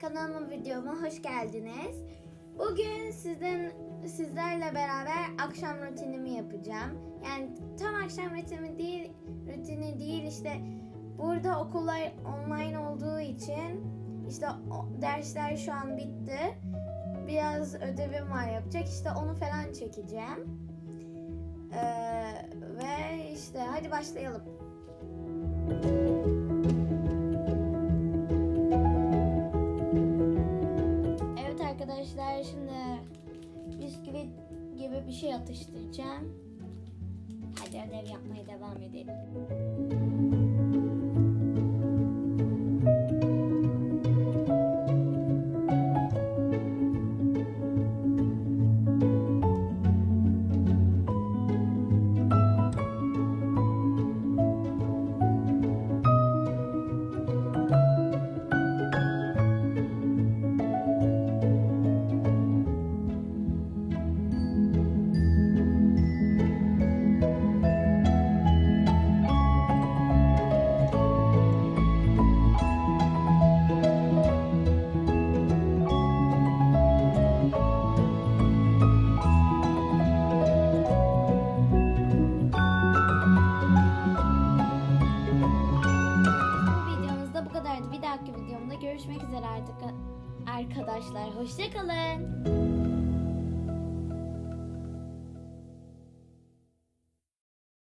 Kanalıma videoma hoş geldiniz. Bugün sizden sizlerle beraber akşam rutinimi yapacağım. Yani tam akşam rutini değil, rutini değil işte burada okullar online olduğu için işte dersler şu an bitti. Biraz ödevim var yapacak. işte onu falan çekeceğim. Ee, ve işte hadi başlayalım. Bisküvit gibi bir şey atıştıracağım. Hadi ödev yapmaya devam edelim. Dahaki videomda görüşmek üzere artık arkadaşlar. Hoşçakalın.